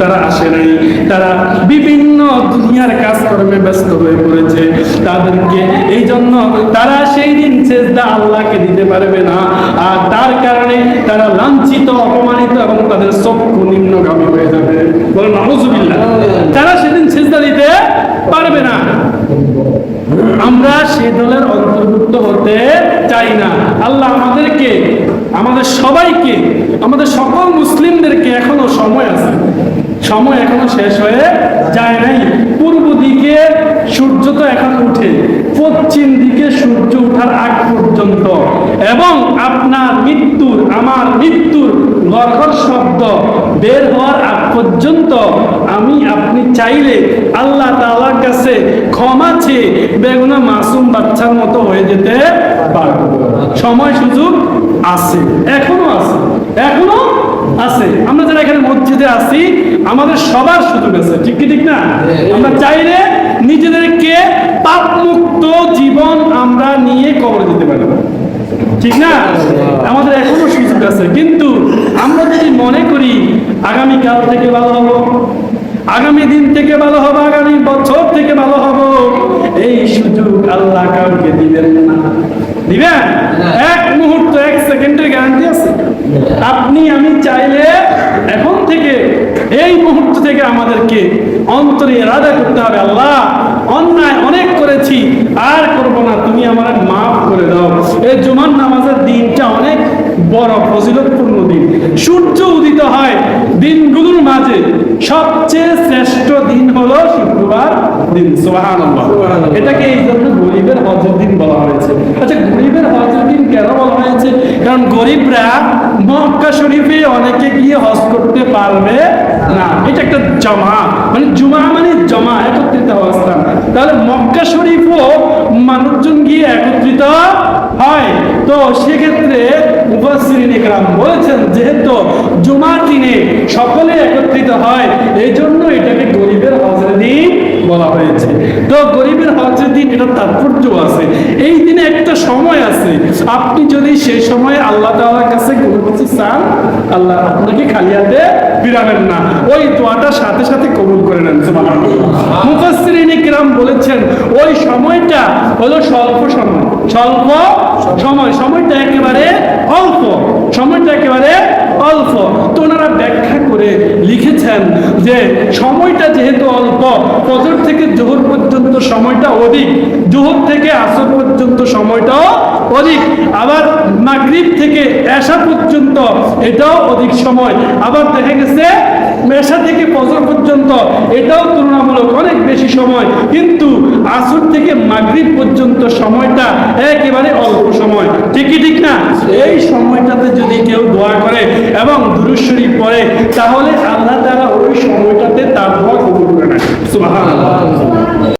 তারা আসে নাই। তারা বিভিন্ন দুনিয়ার কাজকর্মে ব্যস্ত হয়ে পড়েছে। তাদেরকে এই জন্য তারা সেই দিন সেজদা আল্লাহকে দিতে পারবে না। আর তার কারণে তারা লাঞ্ছিত, অপমানিত এবং তাদের চক্ষু নিম্নগামী হয়ে যাবে। বলেন নজুবিল্লাহ তারা সেদিন সেজদা দিতে পারবে না। আমরা সে দলের অন্তর্ভুক্ত হতে চাই না। আল্লাহ আমাদেরকে, আমাদের সবাইকে আমাদের সকল মুসলিমদেরকে এখনও সময় আছে। সময় এখনও শেষ হয়ে যায় নাই। পূর্ব দিকে সূর্য তো এখন উঠে, পশ্চিম দিকে সূর্য ওঠার আগ পর্যন্ত। এবং আপনার মৃত্যুর, আমার মৃত্যুর গর্ঘর শব্দ বের হওয়ার আগ পর্যন্ত আমি আপনি চাইলে আল্লাহ তাআলার কাছে ক্ষমা চেয়ে বেগুনা মাসুম বাচ্চার মতো হয়ে যেতে পারব। সময় সুযোগ আছে, এখনও আছে। এখনও আছে। আমরা যারা এখানে মসজিদে আছি আমাদের সবার সুযোগ আছে। ঠিক কি ঠিক না? আমরা চাইলে নিজেদেরকে পাপ মুক্ত জীবন আমরা নিয়ে কবর দিতে পারি ঠিক না? আমাদের এখনও সুযোগ আছে। কিন্তু আমরা যদি মনে করি আগামী কাল থেকে ভালো হব আগামী দিন থেকে ভালো হব আগামী বছর থেকে ভালো হব এই সুযোগ আল্লাহ কাউকে দিবেন না। দিবেন? এক মুহূর্ত এক সেকেন্ডের গ্যারান্টি আছে। আপনি আমি চাইলে এখন থেকে এই মুহূর্ত থেকে আমাদেরকে অন্তরে এরাদা করতে হবে। আল্লাহ অন্যায় অনেক করেছি আর করব না। তুমি আমার মাফ করে দাও। এই জুমার নামাজের দিনটা অনেক বড় ফজিলতপূর্ণ দিন। সূর্য উদিত হয় দিনগুলোর মাঝে। সবচেয়ে শ্রেষ্ঠ দিন হলো শুক্রবার দিন। সুবহানাল্লাহ। এটাকে এই জন্য গরিবের হজের দিন বলা হয়েছে। আচ্ছা কারণ গরিবরা মক্কা শরীফে অনেকে গিয়ে হজ করতে পারবে না। এটা একটা জমা। মানে জুমা মানে জমা, একত্রিত অবস্থান তাহলে মক্কা শরীফও মানুষজন গিয়ে একত্রিত হয়। তো সেক্ষেত্রে মুফাসসিরিন ইকরাম বলেছেন, যেহেতু জুমার দিনে সকলে একত্রিত হয়, এই জন্য এটাকে গরিবের হজের দিন বলা হয়েছে। তো এটা তাৎপর্য আছে। এই দিনে একটা সময় আছে। আপনি যদি সেই সময় আল্লাহ তাআলার কাছে কোনো চান, আল্লাহ আপনাকে খালি হাতে ফিরাবেন না। ওই দোয়াটা সাথে সাথে কবুল করে নেন মুফাসসিরিন কিরাম বলেছেন, ওই সময়টা হলো স্বল্প সময়। স্বল্প সময়, সময়টা একেবারে অল্প সময়টা একেবারে অল্প তো ওনারা ব্যাখ্যা করে লিখেছেন যে সময়টা যেহেতু অল্প, ফজর থেকে জোহর পর্যন্ত সময়টা অধিক, জোহর থেকে আসর পর্যন্ত সময়টাও অধিক, আবার মাগরিব থেকে এশা পর্যন্ত এটাও অধিক সময়, আবার দেখা গেছে মেশা থেকে ফজর পর্যন্ত এটাও তুলনামূলক অনেক বেশি সময়, কিন্তু আসর থেকে মাগরিব পর্যন্ত সময়টা একেবারে অল্প সময়। ঠিকই ঠিক না? এই সময়টাতে যদি কেউ দোয়া করে এবং দুরুশ্বরী পড়ে, তাহলে আল্লাহ তারা ওই সময়টাতে তার দোয়া কবুল করে নেয় সুবহানাল্লাহ।